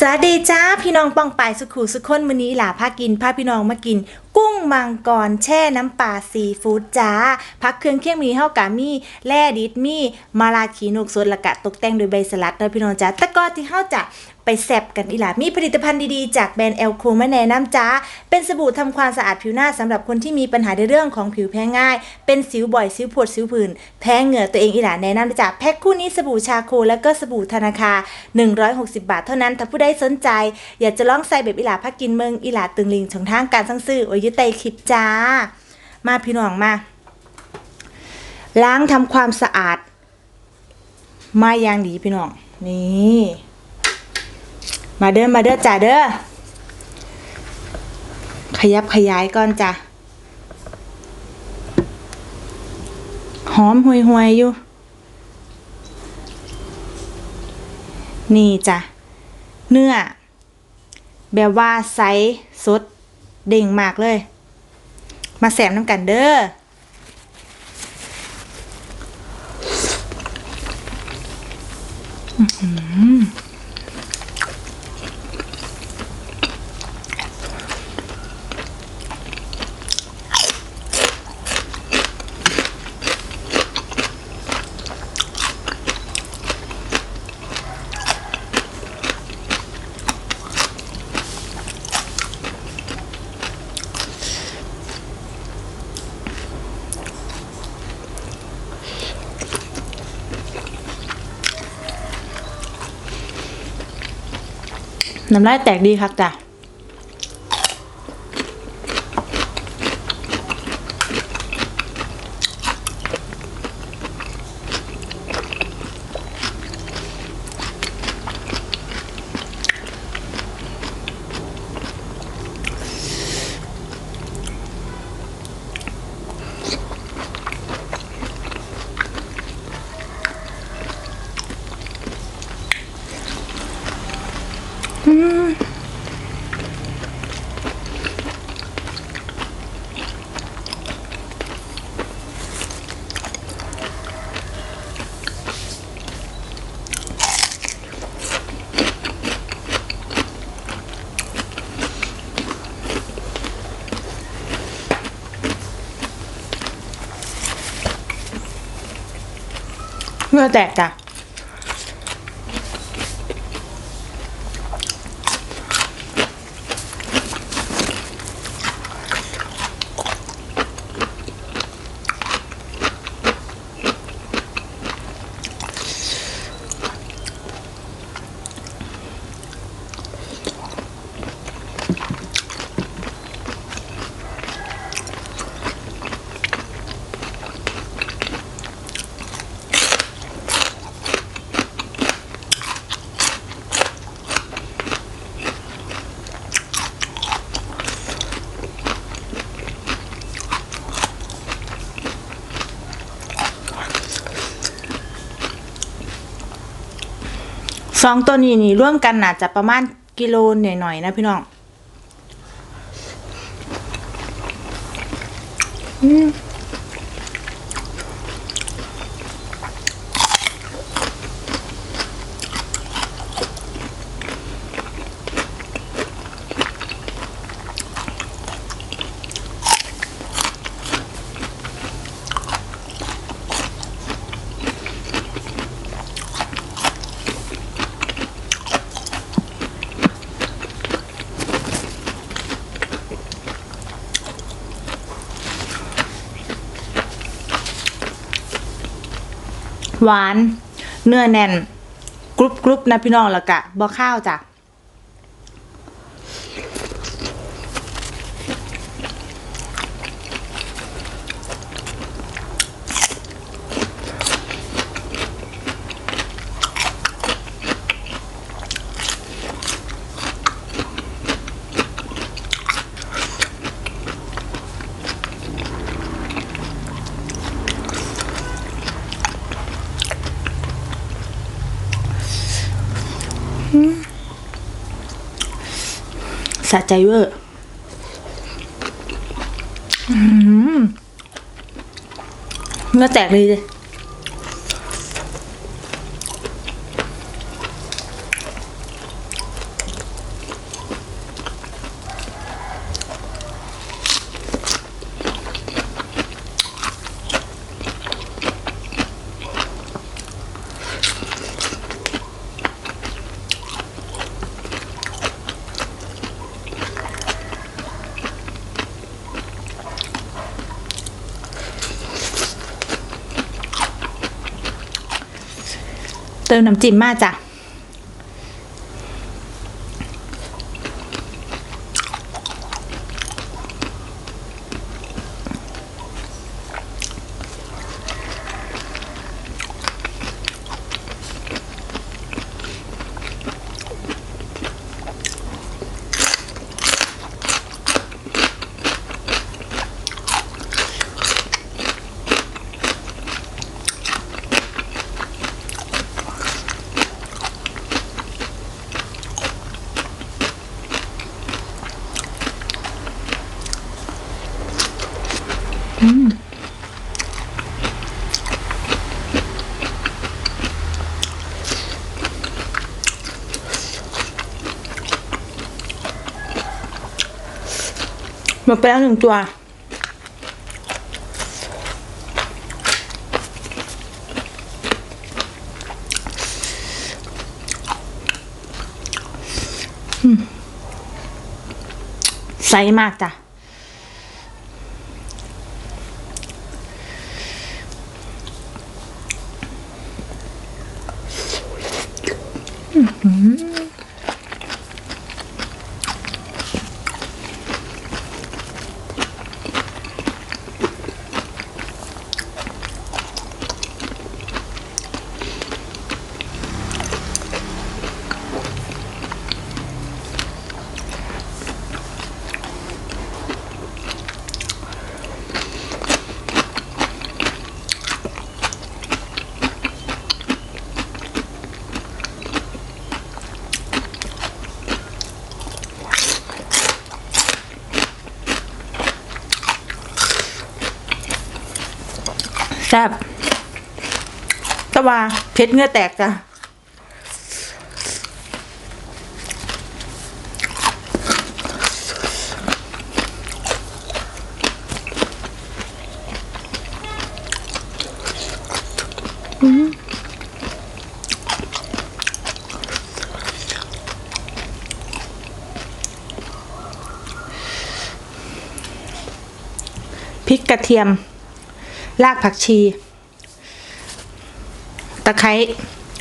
สวัสดีจ้าพี่น้องป้องปายสุขุสุขคนมือนี้หล่าพากินพาพี่น้องมากิน กุ้งมังกรแช่น้ำปลาซีฟู้ดจ้าพักเครื่องเคียงมีเฮากะมีแร่ดิดมีมาลาขีนกสดละกะตกแต่งโดยใบสลัดเด้อพี่น้องจ้าตะกอที่เฮาจะ ไปแซบกันอีหล่ามีผลิตภัณฑ์ดีๆ จากแบรนด์เอลโคมาแนะนำจ้า เป็นสบู่ทำความสะอาดผิวหน้าสำหรับคนที่มีปัญหาในเรื่องของผิวแพ้ง่าย เป็นสิวบ่อยสิวผดสิวผื่นแพ้เหงื่อตัวเองอีหล่าแนะนำจ้าแพ็คคู่นี้สบู่ชาโคแล้วก็สบู่ธนาคาร160 บาทเท่านั้น ถ้าผู้ใดสนใจ อยากจะลองใส่แบบอีหลาพักกินเมืองอีหลาตึงลิงช่องทางการสั่งซื้อโอยยึดไตคลิปจ้า มาพี่น้องมา ล้างทำความสะอาด มาอย่างดีพี่น้องนี่ มาเด้อมาเด้อจ้าเด้อขยับขยายก่อนจ้ะหอมห่วยๆยอยู่ นี่จ้ะ เนื้อ แบบว่าไซส์สดเด้งมากเลย มาแสมน้ำกันเด้อ น้ำลายแตกดีครับจ้ะ เมื่อแตกจ้ะ สองตัวนี้นี่ร่วมกันน่าจะประมาณกิโลหน่อยๆนะพี่น้อง อืม หวาน เนื้อแน่นกรุบกรุบนะพี่น้องแล้วกะบ่ข้าวจ้ะ สะใจเวอร์เนื้อแตกเลย เติมน้ำจิ้มมาจ้ะ หมดไปแล้วหนึ่งตัว ใสมากจ้ะ แซ่บตะว่าเผ็ดเงื่อแตกจ้ะพริกกระเทียม รากผักชี ตะไคร้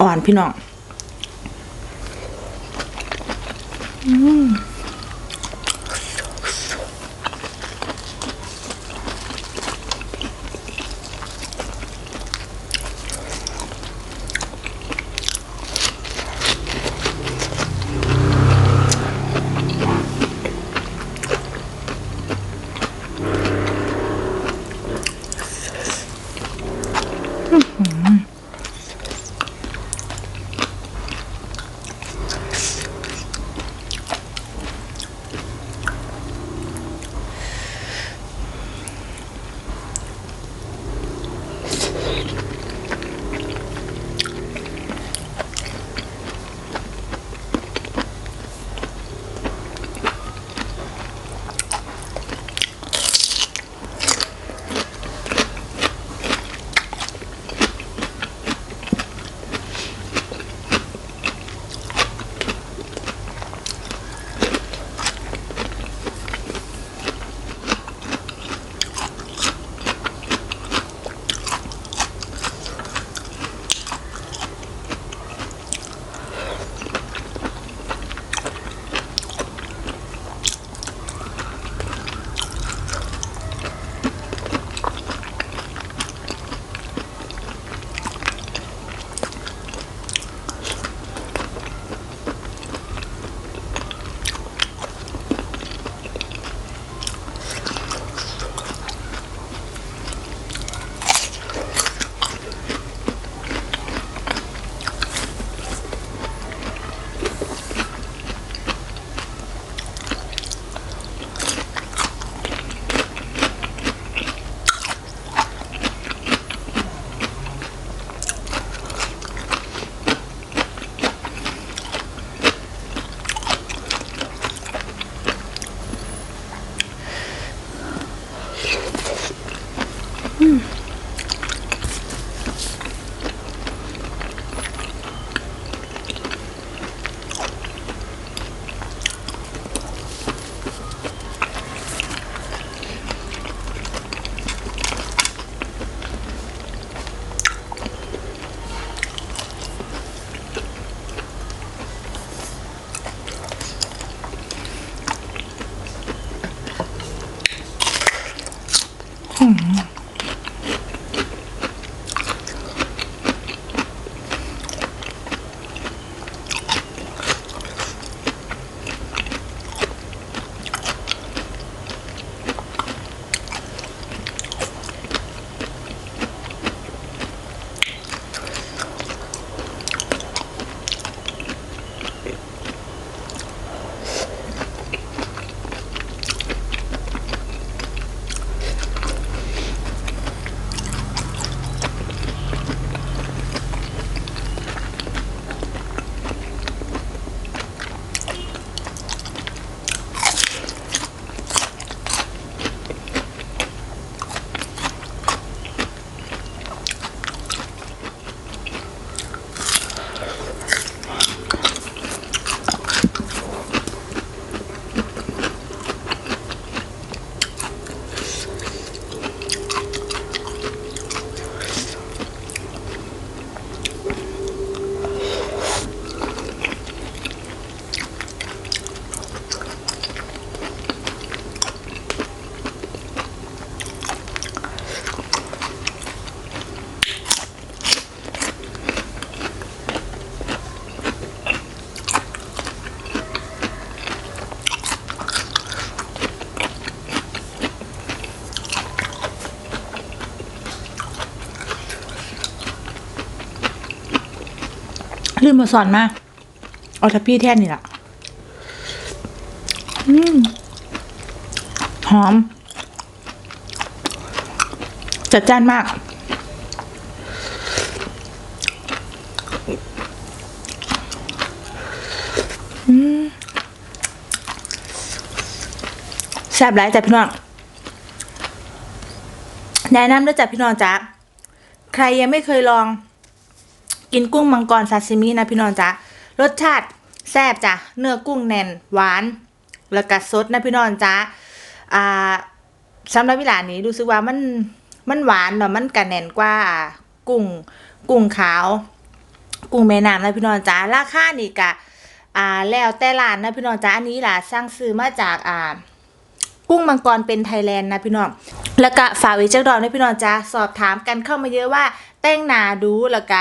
อ่อนพี่น้อง ลืมมาสอนมาเอาทัพพี่แท่นนี่แหละอืมหอม จัดจ้านมาก แซ่บหลายจ้ะพี่น้อง แนะนำด้วยจ้ะพี่น้องจ้ะ ใครยังไม่เคยลอง กินกุ้งมังกรซาซิมินะพี่น้องจ้ะรสชาติแซ่บจ้ะเนื้อกุ้งแน่นหวาน แล้วก็สดนะพี่น้องจ้ะอ่าสำหรับวิลานี้รู้สึกว่ามันมันหวานเนาะมันกะแน่นกว่ากุ้งกุ้งขาว กุ้งแม่น้ำนะพี่น้องจ้ะราคานี่กะอ่าแล้วแต่ร้านนะพี่น้องจ้ะอันนี้ล่ะสร้างซื้อมาจากอ่ากุ้งมังกรเป็นไทยแลนด์นะพี่น้องแล้วก็ฝากไว้จักดอกนะพี่น้องจ้าสอบถามกันเข้ามาเยอะว่า แต่งหน้าดูแล้วก็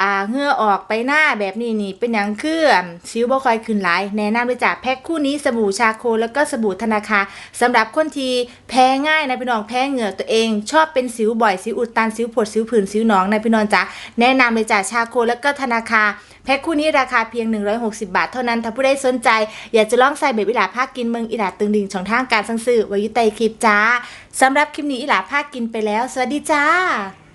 อ่าเหงื่อออกไปหน้าแบบนี้นี่เป็นหยังเคืออ่าสิวบ่คอยขึ้นหลายแนะนำเลยจ้ะแพ็คคู่นี้สบู่ชาโคแล้วก็สบู่ธนาคารสำหรับคนที่แพ้ง่ายนะพี่น้องแพ้เหงื่อตัวเอง ชอบเป็นสิวบ่อยสิวอุดตันสิวผดสิวผื่นสิวหนองนะพี่น้องจ้าแนะนำเลยจ้ะชาโคแล้วก็ธนาคารแพ็คคู่นี้ราคาเพียง 160 บาท เท่านั้นถ้าผู้ใดสนใจ อยากจะลองใส่แบบอิหลาภาคกินเมืองอิหลาตึงดิ่งช่องทางการสั่งซื้อว้อยู่ใต้คลิปจ้าสำหรับคลิปนี้อิหลาภาคกินไปแล้ว สวัสดีจ้า